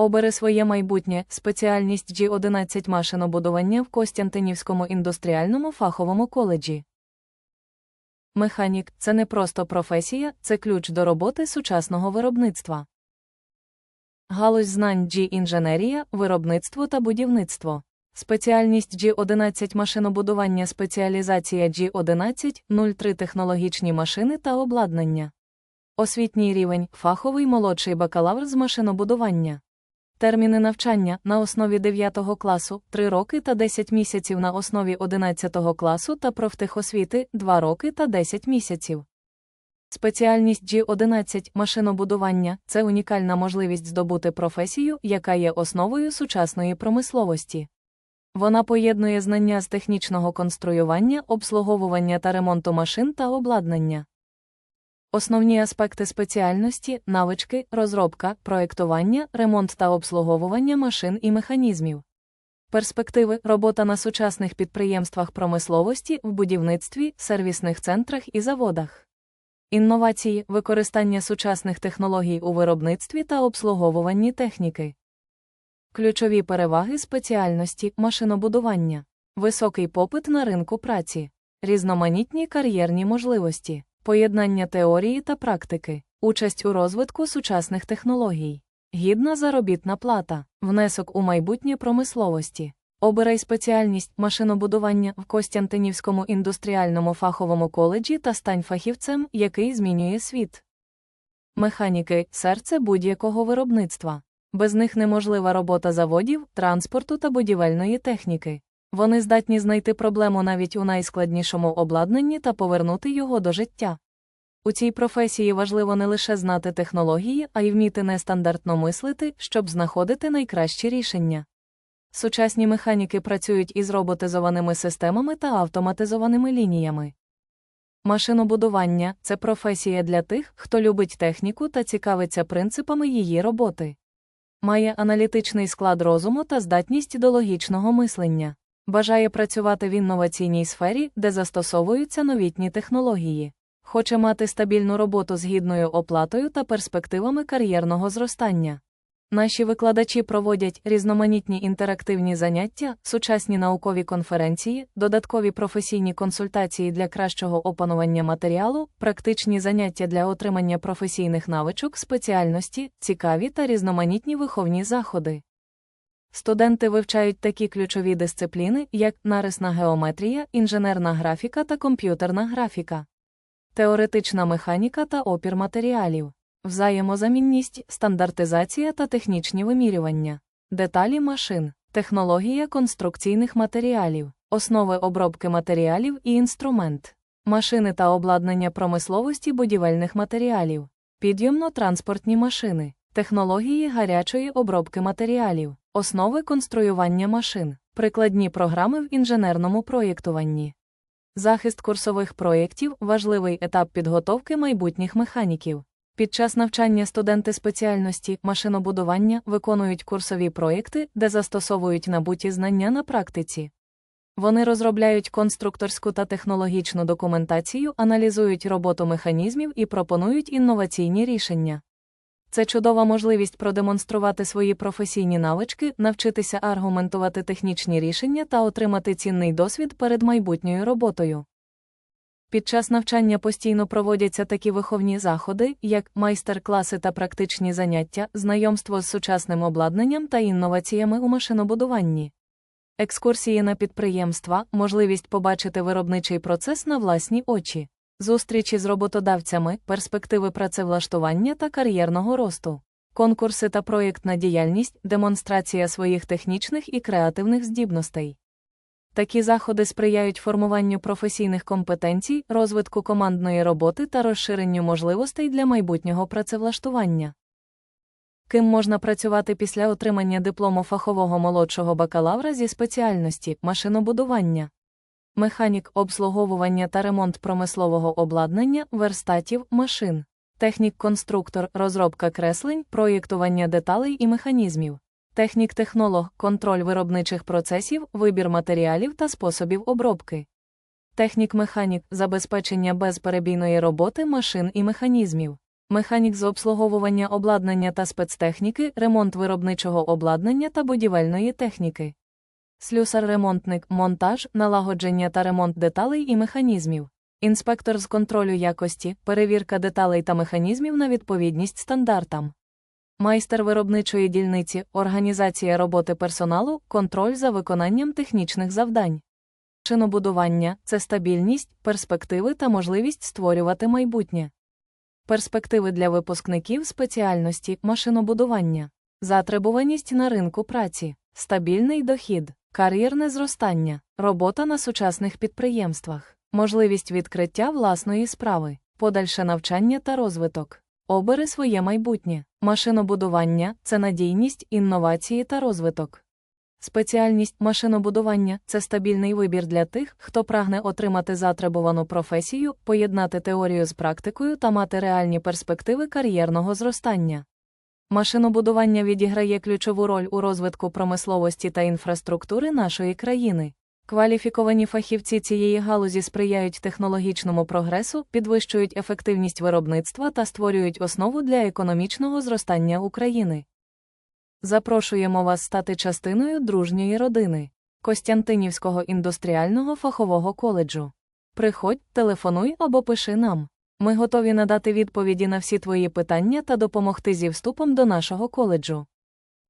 Обери своє майбутнє, спеціальність G11 машинобудування в Костянтинівському індустріальному фаховому коледжі. Механік це не просто професія, це ключ до роботи сучасного виробництва. Галузь знань G-інженерія, виробництво та будівництво. Спеціальність G11 машинобудування спеціалізація G11 03 технологічні машини та обладнання. Освітній рівень фаховий молодший бакалавр з машинобудування. Терміни навчання на основі 9 класу 3 роки та 10 місяців на основі 11 класу та профтехосвіти 2 роки та 10 місяців. Спеціальність G11 машинобудування це унікальна можливість здобути професію, яка є основою сучасної промисловості. Вона поєднує знання з технічного конструювання, обслуговування та ремонту машин та обладнання. Основні аспекти спеціальності навички, розробка, проєктування, ремонт та обслуговування машин і механізмів. Перспективи робота на сучасних підприємствах промисловості в будівництві, сервісних центрах і заводах. Інновації використання сучасних технологій у виробництві та обслуговуванні техніки. Ключові переваги спеціальності машинобудування, високий попит на ринку праці, різноманітні кар'єрні можливості, поєднання теорії та практики, участь у розвитку сучасних технологій, гідна заробітна плата, внесок у майбутнє промисловості. Обирай спеціальність машинобудування в Костянтинівському індустріальному фаховому коледжі та стань фахівцем, який змінює світ. Механіки серце будь-якого виробництва. Без них неможлива робота заводів, транспорту та будівельної техніки. Вони здатні знайти проблему навіть у найскладнішому обладнанні та повернути його до життя. У цій професії важливо не лише знати технології, а й вміти нестандартно мислити, щоб знаходити найкращі рішення. Сучасні механіки працюють із роботизованими системами та автоматизованими лініями. Машинобудування це професія для тих, хто любить техніку та цікавиться принципами її роботи. Має аналітичний склад розуму та здатність до логічного мислення. Бажає працювати в інноваційній сфері, де застосовуються новітні технології. Хоче мати стабільну роботу з гідною оплатою та перспективами кар'єрного зростання. Наші викладачі проводять різноманітні інтерактивні заняття, сучасні наукові конференції, додаткові професійні консультації для кращого опанування матеріалу, практичні заняття для отримання професійних навичок, спеціальності, цікаві та різноманітні виховні заходи. Студенти вивчають такі ключові дисципліни, як нарисна геометрія, інженерна графіка та комп'ютерна графіка, теоретична механіка та опір матеріалів взаємозамінність, стандартизація та технічні вимірювання, деталі машин, технологія конструкційних матеріалів, основи обробки матеріалів і інструмент, машини та обладнання промисловості будівельних матеріалів, підйомно-транспортні машини, технології гарячої обробки матеріалів, основи конструювання машин, прикладні програми в інженерному проєктуванні. Захист курсових проєктів важливий етап підготовки майбутніх механіків. Під час навчання студенти спеціальності машинобудування виконують курсові проєкти, де застосовують набуті знання на практиці. Вони розробляють конструкторську та технологічну документацію, аналізують роботу механізмів і пропонують інноваційні рішення. Це чудова можливість продемонструвати свої професійні навички, навчитися аргументувати технічні рішення та отримати цінний досвід перед майбутньою роботою. Під час навчання постійно проводяться такі виховні заходи, як майстер-класи та практичні заняття, знайомство з сучасним обладнанням та інноваціями у машинобудуванні. Екскурсії на підприємства, можливість побачити виробничий процес на власні очі, зустрічі з роботодавцями, перспективи працевлаштування та кар'єрного росту, конкурси та проєктна діяльність, демонстрація своїх технічних і креативних здібностей. Такі заходи сприяють формуванню професійних компетенцій, розвитку командної роботи та розширенню можливостей для майбутнього працевлаштування. Ким можна працювати після отримання диплому фахового молодшого бакалавра зі спеціальності машинобудування, механік обслуговування та ремонт промислового обладнання, верстатів, машин, технік-конструктор, розробка креслень, проєктування деталей і механізмів. Технік-технолог, контроль виробничих процесів, вибір матеріалів та способів обробки. Технік-механік забезпечення безперебійної роботи машин і механізмів. механік з обслуговування обладнання та спецтехніки, ремонт виробничого обладнання та будівельної техніки. Слюсар-ремонтник, монтаж, налагодження та ремонт деталей і механізмів. Інспектор з контролю якості, перевірка деталей та механізмів на відповідність стандартам. Майстер виробничої дільниці, організація роботи персоналу, контроль за виконанням технічних завдань. Чинобудування це стабільність, перспективи та можливість створювати майбутнє. Перспективи для випускників спеціальності машинобудування, затребуваність на ринку праці, стабільний дохід, кар'єрне зростання, робота на сучасних підприємствах, можливість відкриття власної справи, подальше навчання та розвиток. Обери своє майбутнє. Машинобудування це надійність, інновації та розвиток. Спеціальність машинобудування це стабільний вибір для тих, хто прагне отримати затребувану професію, поєднати теорію з практикою та мати реальні перспективи кар'єрного зростання. Машинобудування відіграє ключову роль у розвитку промисловості та інфраструктури нашої країни. Кваліфіковані фахівці цієї галузі сприяють технологічному прогресу, підвищують ефективність виробництва та створюють основу для економічного зростання України. Запрошуємо вас стати частиною дружньої родини Костянтинівського індустріального фахового коледжу. Приходь, телефонуй або пиши нам. Ми готові надати відповіді на всі твої питання та допомогти зі вступом до нашого коледжу.